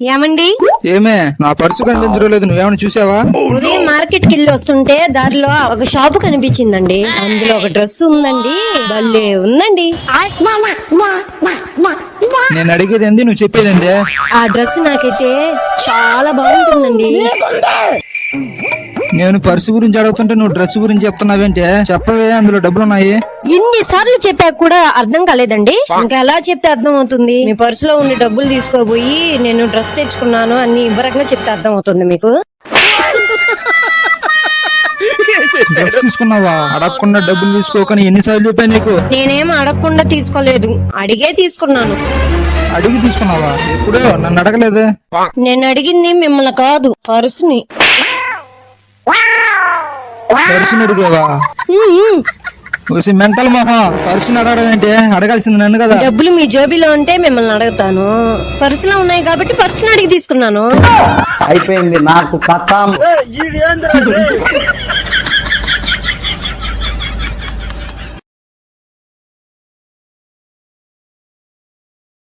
ఏమండి? ఏమే నా పర్సు కనిపించడం లేదు నువ్వేమైనా చూసావా? ఉదయం మార్కెట్కి వెళ్ళి వస్తుంటే దారిలో ఒక షాపు కనిపించిందండి. అందులో ఒక డ్రెస్ ఉందండి. భలే ఉందండి. నేను అడిగేది ఏంది? నువ్వు చెప్పేది ఏంది? ఆ డ్రెస్ నాకైతే చాలా బాగుంటుందండి. నేను పర్సు గురించి అడుగుతుంటే నువ్వు డ్రెస్ గురించి చెప్తున్నావేంటే? చెప్పవే అందులో డబ్బులు ఉన్నాయి ఇన్ని సార్లు చెప్పాక కూడా అర్థం కాలేదండి. ఇంకా ఎలా చెప్తే అర్థం అవుతుంది మీ పర్సులో ఉండే డబ్బులు తీసుకోబోయి నేను డ్రెస్ తెచ్చుకున్నాను అన్ని వివరంగా చెప్తే అర్థం అవుతుంది మీకు? డ్రెస్ తీసుకున్నావా? అడగకుండా డబ్బులు తీసుకోకని ఎన్నిసార్లు చెప్పా నీకు? నేనేం అడగకుండా తీసుకోలేదు. అడిగే తీసుకున్నాను. అడిగి తీసుకున్నావా? ఎప్పుడో? నన్ను అడగలేదే. నేను అడిగింది మిమ్మల్ని కాదు పర్సుని. పర్సుని అడిగావా ఉమ్. వచ్చి మెంటల్ మొహం. పర్సుని అడగడం ఏంటి అడగాల్సింది నన్ను కదా. డబ్బులు మీ జోబీలో ఉంటే మిమ్మల్ని అడుగుతాను. పర్సులో ఉన్నాయి కాబట్టి పర్సుని అడిగి తీసుకున్నాను. అయిపోయింది నాకు కథ.